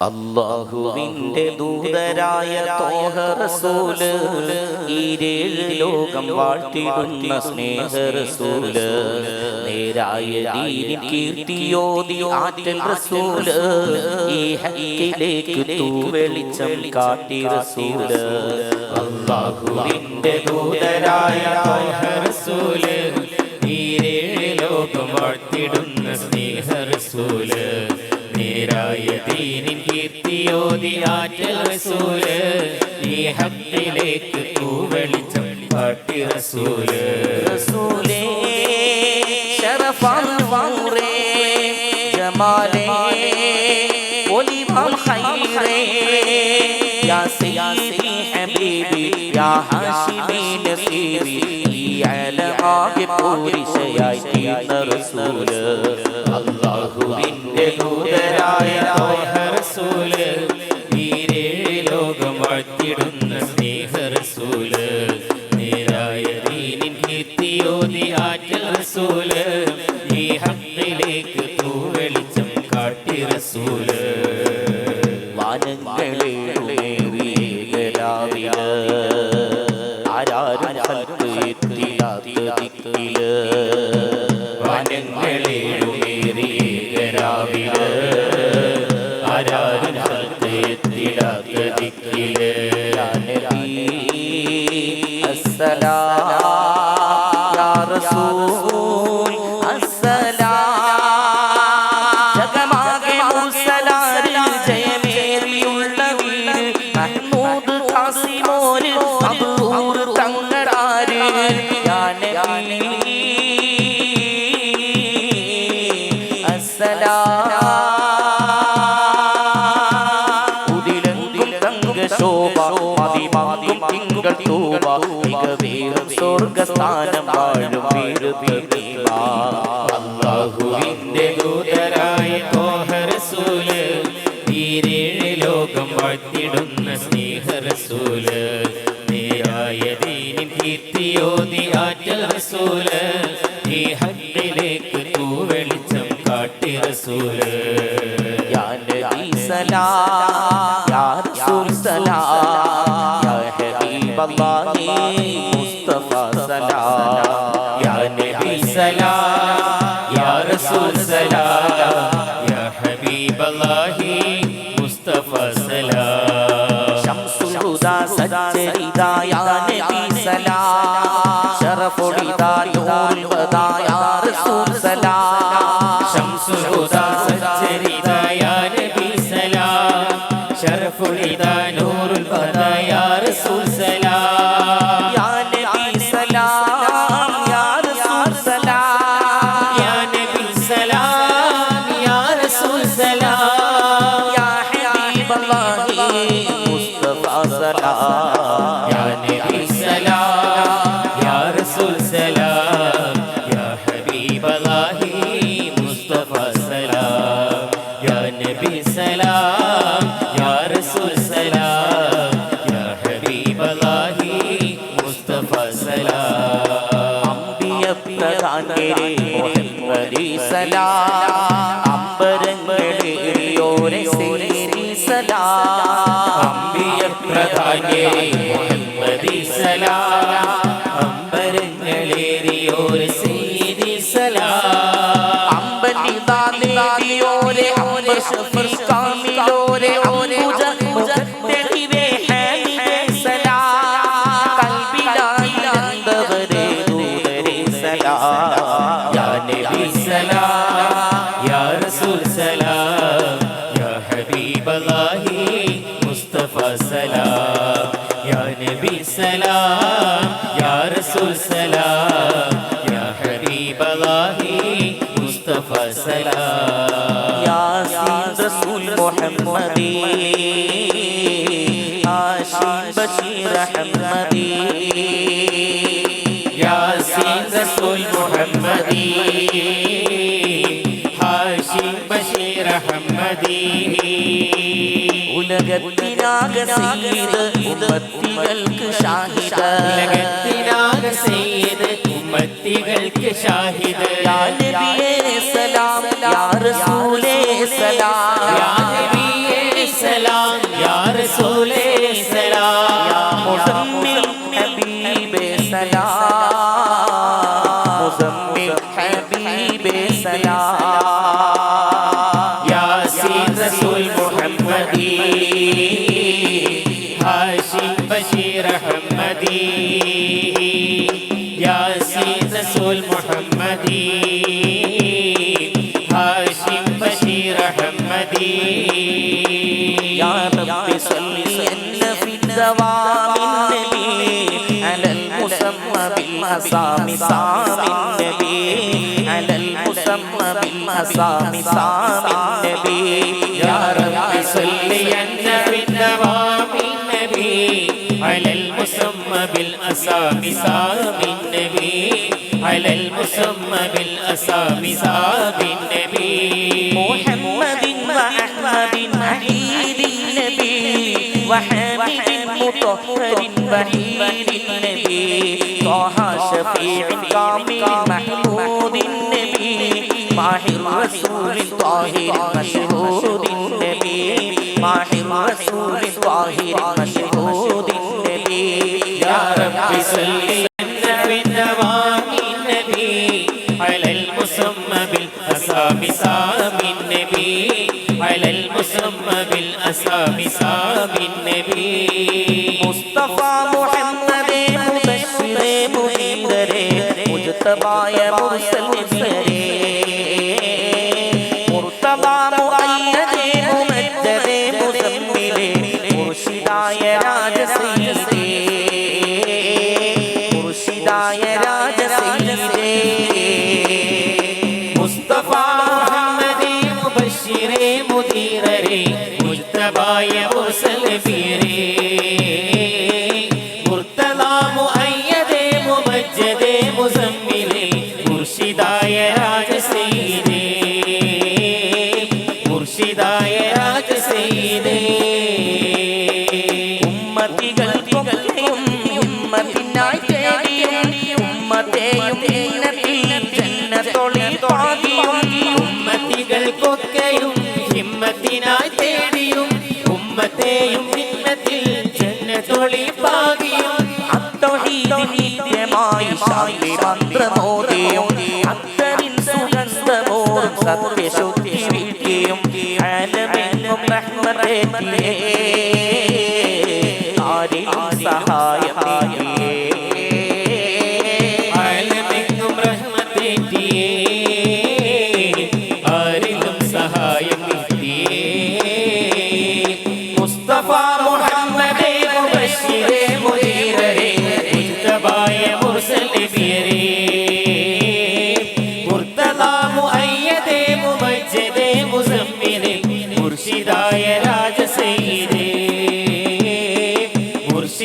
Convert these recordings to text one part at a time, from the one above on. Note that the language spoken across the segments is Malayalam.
അള്ളാഹുവിന്റെ ദൂതരായ തോഹ റസൂൽ ഈരേഴ് ലോകം വാഴ്ത്തിടുന്ന സ്നേഹ റസൂൽ. നേരായ ദീനിൻ കീർത്തിയോതി ആറ്റൽ റസൂൽ. ഈ ഹക്കിലേക്ക് തൂവെളിച്ചം കാട്ടി റസൂൽ. അള്ളാഹുവിന്റെ ദൂതരായ തോഹ റസൂൽ. നീരേഴ് ലോകം വാഴ്ത്തിടുന്ന സ്നേഹ റസൂൽ. നേരായ ദീനിൻ കീർത്തിയോതി ആറ്റൽ റസൂൽ നീ ഹക്കിലേക്ക് പൂവെളിച്ചം പാട്ടി റസൂൽ. റസൂലേ ശരഫാൻ വൗറേ ജമാലേ ഒലിവാൻ ഖൈറേ യാ സയ്യിദി ഹബീബി യാ ഹാഷിമി നസീബി അലമാകെ പൂരിശയായി തീർന്ന റസൂൽ അള്ളാഹുവിന്റെ ദൂതരായ റസൂൽ നീരേഴ് ലോകം വാഴ്ത്തിടുന്ന സ്നേഹ റസൂൽ നേരായ ദീനിൻ കീർത്തിയോതി ആറ്റൽ റസൂൽ ഈ ഹക്കിലേക്ക് പൂവെളിച്ചം കാട്ടി റസൂൽ വാനങ്ങളേറിയരാവിൽ തിങ്കൾ തൂവ മികവേറും സ്വർഗസ്ഥാനം വാഴും അള്ളാഹുവിന്റെ ദൂതരായ തോഹ തീരേഴ് ലോകം വാഴ്ത്തിടുന്ന സ്നേഹ റസൂൽ നേരായ ദീനിൻ കീർത്തിയോതി ആറ്റൽ ഈ ഹക്കിലേക്ക് തൂവെളിച്ചം കാട്ടി റസൂൽ. ഞാൻ സലാ സലാം ഹബീബല്ലാഹി മുസ്തഫ സലാം. യാ നബി സലാം യാ റസൂൽ സലാം യാ ഹബീബല്ലാഹി മുസ്തഫ സലാം. ശംസുൽ ഹുദാ സജ്ജരിദാ യാ നബി സലാം. ശറഫുലിദാ നൂറുൽ വദാ യാ റസൂൽ സലാം. ശംസുൽ ഹുദാ സജ്ജരിദ അമ്പരങ്ങളേറിയോരെ സേരി സലാം അമ്പിയ പ്രധാനേ മുഹമ്മദി സലാം. അമ്പരങ്ങളേറിയോര് സീതി സലാം. അമ്പനിതാ നേടിയോരെ അമ്പർ ഷഫീ കാമിലോരെ അംബുജ മുഖത്തെളിവേ ഹാനിബേ സലാം. കൽബിലായി അന്തവരെ ദൂതരെ സലാം. യാ നബി സലാം. ഹാഷിം ബഷീർ رسول മുഹമ്മദി. ഹാഷിം ബഷീർ അഹമ്മദി. ഉലകത്തിനാകെ സയ്യിദ് ഉമ്മത്തികൾക്ക് ഷാഹിദ. ഉലകത്തിനാക സയ്യിദ് ഉമ്മത്തികൾക്ക് ഷാഹിദ്. യാ നബിയേ സലാം യാ റസൂലേ സലാം. മുഹമ്മദി ഹാഷിം ബഷീർ അഹമ്മദി യാ റബ്ബി സല്ലി അന്ന ഫി ദവാമിൻ നബി അലൽ മുസമ്മ ബിൽ അസാമി സാമിൻ നബി അലൽ മുസമ്മ ബിൽ അസാമി സാമിൻ നബി യാ റബ്ബി സല്ലി അന്ന ഫി النبي على المسمى بالأسامي سامي النبي. على المسمى بالأسامي سامي النبي. محمد وأحمد عيد النبي. وحامد مطهر بهير النبي. طه شفيع كامل محمود النبي. ماهر رسول طاهر النبي ماح الرسول الطاهر مشهود النبي يا رب صل في النوام النبي على المسمى بالأسام سام النبي على المسمى بالأسام سام النبي مصطفى محمد مبشر منذر مجتبى يا مرسل ഉമ്മത്തെയും ജന്നത്തൊളി പാകിയും ഉമ്മത്തികൾക്കൊക്കെയും ഹിമ്മത്തിനായി തേടിയും ഉമ്മത്തെയും ഭിന്നത്തിൽ ജന്നത്തൊളി അത്തൗഹീദിൻ നിത്യമായി ശാന്തി മന്ത്രമോദിയും അത്തരിൻ സുഗന്ധമോറും സത്യശുദ്ധി വീട്ടിയും ആലമെങ്ങും റഹ്മത്തേറ്റിയേ ആരിലും സഹായം നീയേ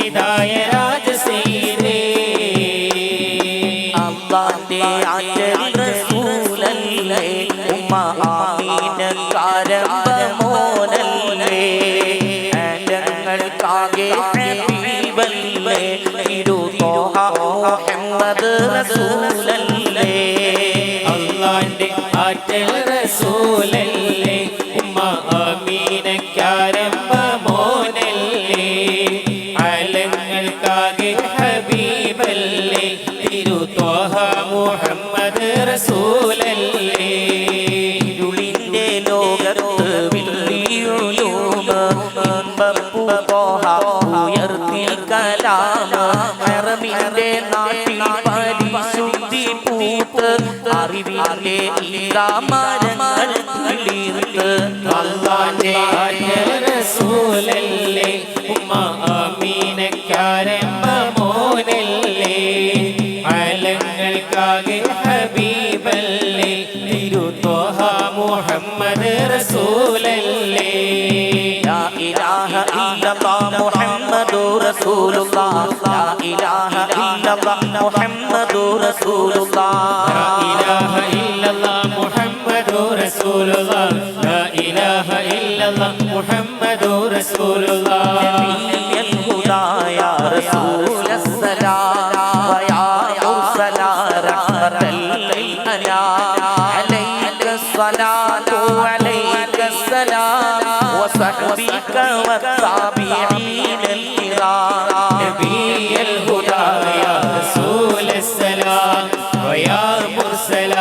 മുർഷിദായ രാജസയ്യിദേ അള്ളാന്റെ റസൂലല്ലേ? ഉമ്മ ആമീനക്കാരമ്പ മോനല്ലേ ആലങ്ങൾക്കാകെ ഹബീബല്ലേ ഇരു തോഹ മുഹമ്മദ് റസൂലല്ലേ? അള്ളാന്റെ ആറ്റൽ റസൂലല്ലേ? അറിവിന്റെ ഈരാമരങ്ങൾ കിളിർത്ത് അള്ളാന്റെ റസൂലല്ലേ ഉമ്മ അമീനക്കാരമ്പ മോനല്ലേ? محمد رسول الله. لا إله إلا الله. محمد رسول لا الله إله إلا الله. محمد رسول الله. لا إله إلا الله. محمد رسول الله. نبي الهدى وصحبك والتابعين الكرام نبي الهدى يا رسول السلام ويا مرسل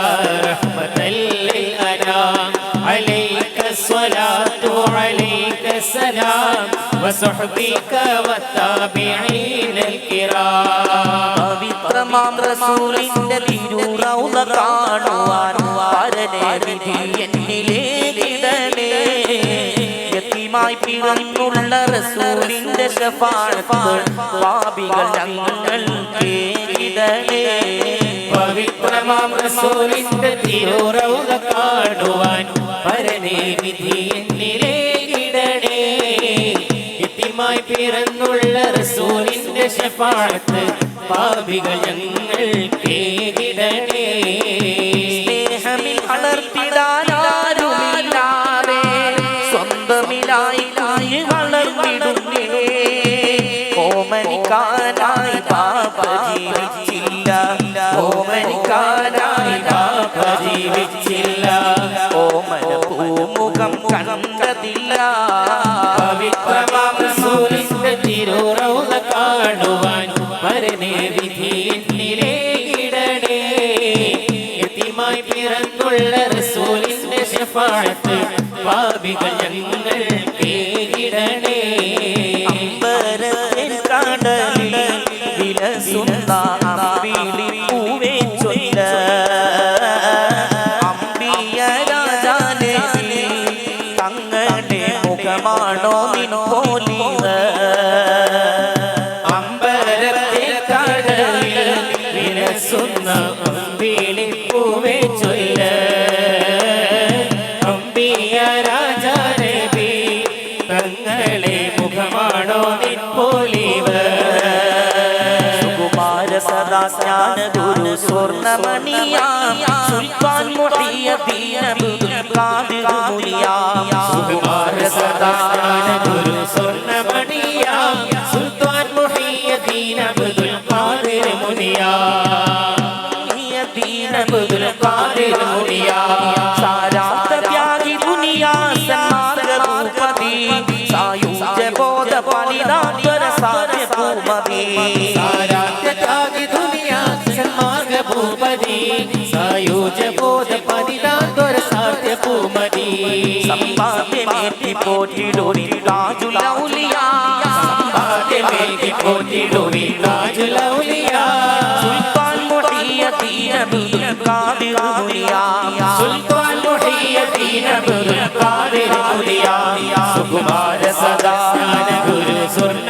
رحمة للأنام عليك الصلاة عليك السلام السلام وصحبك والتابعين الكرام പവിത്രമാം റസൂലിന്റെ തിരുറൗള കാണുവാൻ പരനെ വിധി എന്നിലേക്കിടണേ യത്തീമായി പിറന്നുള്ള റസൂലിന്റെ പാപികൾ ഞങ്ങൾ കേടണേ പവിത്രമാം റസൂലിന്റെ തിരുറൗക കാണുവാൻ പരനേ വിധി കിടടേ എത്തിമായി പിറന്നുള്ള റസൂലിന്റെ ശപാഴത്ത് പാപികൾ ഞങ്ങൾ കേകിടണേ പൂമുഖം കണ്ടതില്ല കാണുവാൻ എത്തിമായി പിറന്നുള്ള റസൂലിന്റെ പാപികൾ ഞങ്ങൾ കടലിൽ വിലസുന്ന അമ്പിളി സ്വർണമണിയാം. സുൽത്താൻ മുഹിയദ്ദീൻ അബ്ദുൽ ഖാദിർ മുനിയാം കുമാര സദാന ഗുരു സ്വർണമണിയാം സുൽത്താൻ മുഹിയദ്ദീൻ അബ്ദുൽ ഖാദിർ മുനിയാം മുഹിയദ്ദീൻ അബ്ദുൽ ഖാദിർ മുനിയാം സന്മാർഗ ഭൂപതി സായുജ ബോധ പതിനാത്വര സാധ്യ ഭൂമതി സമ്പാദ്യമേറ്റി പോറ്റിടുനി താജുലൗലിയ സമ്പാദ്യമേറ്റി പോറ്റിടുവി താജുലൗലിയ സുൽത്താൻ മുഹിയദ്ദീൻ അബ്ദുൽ ഖാദിർ മുനിയാം സുൽത്താൻ മുഹിയദ്ദീൻ അബ്ദുൽ ഖാദിർ മുനിയാം സുകുമാര സദാന ഗുരു സ്വർണമണിയാം